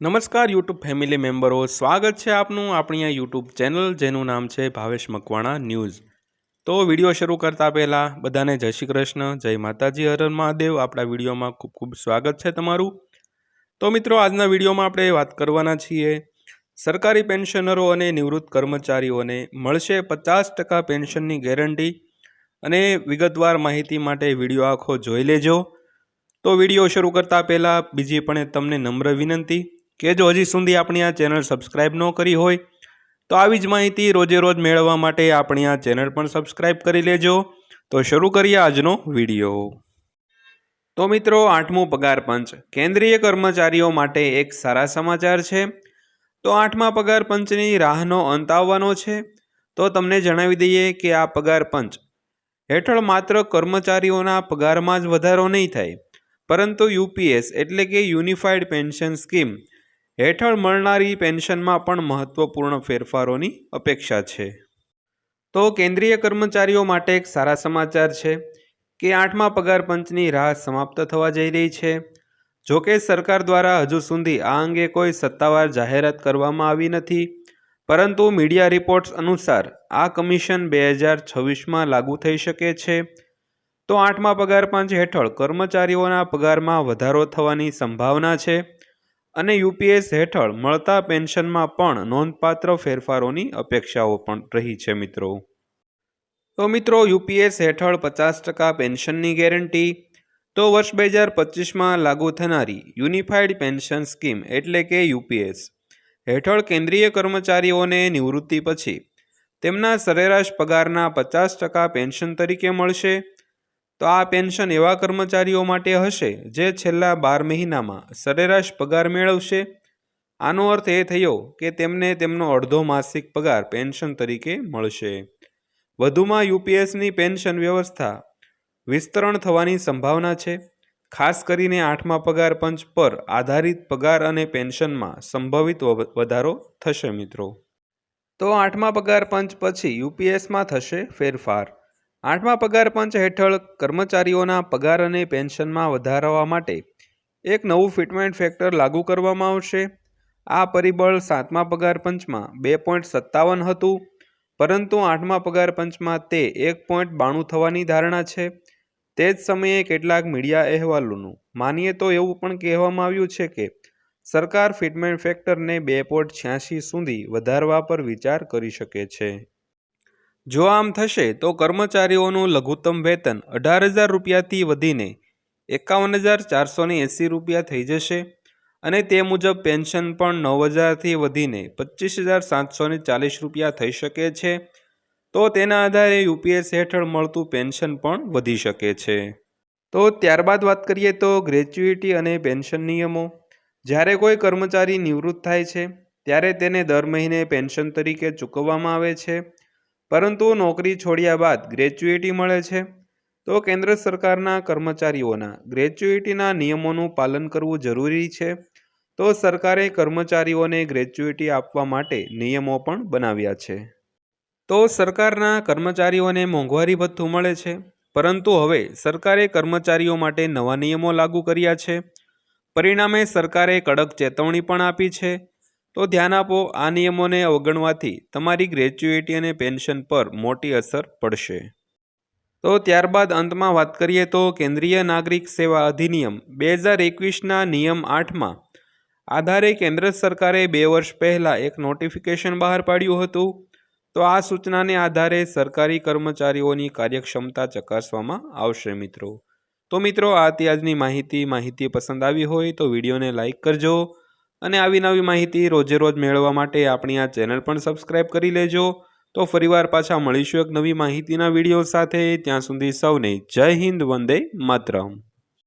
નમસ્કાર YouTube family મેમ્બરો. સ્વાગત છે આપનું આપણી આ યુટ્યુબ ચેનલ, જેનું નામ છે ભાવેશ મકવાણા ન્યૂઝ. તો વીડિયો શરૂ કરતાં પહેલાં બધાને જય શ્રી કૃષ્ણ, જય માતાજી હરણ મહાદેવ. આપણા વિડીયોમાં ખૂબ ખૂબ સ્વાગત છે તમારું. તો મિત્રો, આજના વિડીયોમાં આપણે વાત કરવાના છીએ, સરકારી પેન્શનરો અને નિવૃત્ત કર્મચારીઓને મળશે પચાસ ટકા પેન્શનની ગેરંટી. અને વિગતવાર માહિતી માટે વીડિયો આખો જોઈ લેજો. તો વીડિયો શરૂ કરતાં પહેલાં બીજી પણ તમને નમ્ર વિનંતી. કે જો હજી સુધી આપણી આ ચેનલ સબસ્ક્રાઈબ ન કરી હોય, તો આવી જ માહિતી રોજે રોજ મેળવવા માટે આપણી આ ચેનલ પણ સબસ્ક્રાઈબ કરી લેજો. તો શરૂ કરીએ આજનો વીડિયો. તો મિત્રો, આઠમું પગાર પંચ. કેન્દ્રીય કર્મચારીઓ માટે એક સારા સમાચાર છે. તો આઠમા પગાર પંચની રાહનો અંત આવવાનો છે. તો તમને જણાવી દઈએ કે આ પગાર પંચ હેઠળ માત્ર કર્મચારીઓના પગારમાં જ વધારો નહીં થાય, પરંતુ યુપીએસ એટલે કે યુનિફાઈડ પેન્શન સ્કીમ હેઠળ મળનારી પેન્શનમાં પણ મહત્વપૂર્ણ ફેરફારોની અપેક્ષા છે. તો કેન્દ્રીય કર્મચારીઓ માટે એક સારા સમાચાર છે કે આઠમા પગાર પંચની રાહ સમાપ્ત થવા જઈ રહી છે. જો કે સરકાર દ્વારા હજુ સુધી આ અંગે કોઈ સત્તાવાર જાહેરાત કરવામાં આવી નથી. પરંતુ મીડિયા રિપોર્ટ્સ અનુસાર આ કમિશન બે હજાર છવ્વીસમાં લાગુ થઈ શકે છે. તો આઠમા પગાર પંચ હેઠળ કર્મચારીઓના પગારમાં વધારો થવાની સંભાવના છે. અને યુપીએસ હેઠળ મળતા પેન્શનમાં પણ નોંધપાત્ર ફેરફારોની અપેક્ષાઓ પણ રહી છે મિત્રો. તો મિત્રો, યુપીએસ હેઠળ પચાસ ટકા પેન્શનની ગેરંટી. તો વર્ષ બે હજાર પચીસમાં લાગુ થનારી યુનિફાઈડ પેન્શન સ્કીમ એટલે કે યુપીએસ હેઠળ કેન્દ્રીય કર્મચારીઓને નિવૃત્તિ પછી તેમના સરેરાશ પગારના પચાસ ટકા પેન્શન તરીકે મળશે. તો આ પેન્શન એવા કર્મચારીઓ માટે હશે જે છેલ્લા બાર મહિનામાં સરેરાશ પગાર મેળવશે? આનો અર્થ એ થયો કે તેમને તેમનો અડધો માસિક પગાર પેન્શન તરીકે મળશે. વધુમાં યુપીએસની પેન્શન વ્યવસ્થા વિસ્તરણ થવાની સંભાવના છે. ખાસ કરીને આઠમા પગાર પંચ પર આધારિત પગાર અને પેન્શનમાં સંભવિત વધારો થશે મિત્રો. તો આઠમા પગાર પંચ પછી યુપીએસમાં થશે ફેરફાર. આઠમા પગાર પંચ હેઠળ કર્મચારીઓના પગાર અને પેન્શનમાં વધારવા માટે એક નવું ફિટમેન્ટ ફેક્ટર લાગુ કરવામાં આવશે. આ પરિબળ સાતમા પગાર પંચમાં બે પોઈન્ટ સત્તાવન હતું, પરંતુ આઠમા પગાર પંચમાં તે એક પોઈન્ટ બાણું થવાની ધારણા છે. તે જ સમયે કેટલાક મીડિયા અહેવાલોનું માનીએ તો એવું પણ કહેવામાં આવ્યું છે કે સરકાર ફિટમેન્ટ ફેક્ટરને બે પોઈન્ટ છ્યાસી સુધી વધારવા પર વિચાર કરી શકે છે. જો આમ થશે, તો કર્મચારીઓનું લઘુત્તમ વેતન અઢાર હજાર રૂપિયાથી વધીને એકાવન હજાર ચારસોને એંસી રૂપિયા થઈ જશે અને તે મુજબ પેન્શન પણ નવ હજારથી વધીને પચીસ હજાર સાતસોને ચાલીસ રૂપિયા થઈ શકે છે. તો તેના આધારે યુપીએસ હેઠળ મળતું પેન્શન પણ વધી શકે છે. તો ત્યારબાદ વાત કરીએ તો ગ્રેચ્યુઇટી અને પેન્શન નિયમો. જ્યારે કોઈ કર્મચારી નિવૃત્ત થાય છે, ત્યારે તેને દર મહિને પેન્શન તરીકે ચૂકવવામાં આવે છે. પરંતુ નોકરી છોડ્યા બાદ ગ્રેચ્યુએટી મળે છે. તો કેન્દ્ર સરકારના કર્મચારીઓના ગ્રેચ્યુએટીના નિયમોનું પાલન કરવું જરૂરી છે. તો સરકારે કર્મચારીઓને ગ્રેચ્યુએટી આપવા માટે નિયમો પણ બનાવ્યા છે. તો સરકારના કર્મચારીઓને મોંઘવારી ભથ્થું મળે છે. પરંતુ હવે સરકારે કર્મચારીઓ માટે નવા નિયમો લાગુ કર્યા છે. પરિણામે સરકારે કડક ચેતવણી પણ આપી છે. તો ધ્યાન આપો, આ નિયમોને અવગણવાથી તમારી ગ્રેચ્યુએટી અને પેન્શન પર મોટી અસર પડશે. તો ત્યારબાદ અંતમાં વાત કરીએ તો કેન્દ્રીય નાગરિક સેવા અધિનિયમ બે હજાર એકવીસના નિયમ આઠમાં આધારે કેન્દ્ર સરકારે બે વર્ષ પહેલાં એક નોટિફિકેશન બહાર પાડ્યું હતું. તો આ સૂચનાને આધારે સરકારી કર્મચારીઓની કાર્યક્ષમતા ચકાસવામાં આવશે મિત્રો. તો મિત્રો આ આજની માહિતી માહિતી પસંદ આવી હોય તો વિડીયોને લાઇક કરજો. અને આવી નવી માહિતી રોજે રોજ મેળવવા માટે આપણી આ ચેનલ પણ સબસ્ક્રાઈબ કરી લેજો. તો ફરીવાર પાછા મળીશું એક નવી માહિતીના વીડિયો સાથે. ત્યાં સુધી સૌને જય હિન્દ, વંદે માતરમ.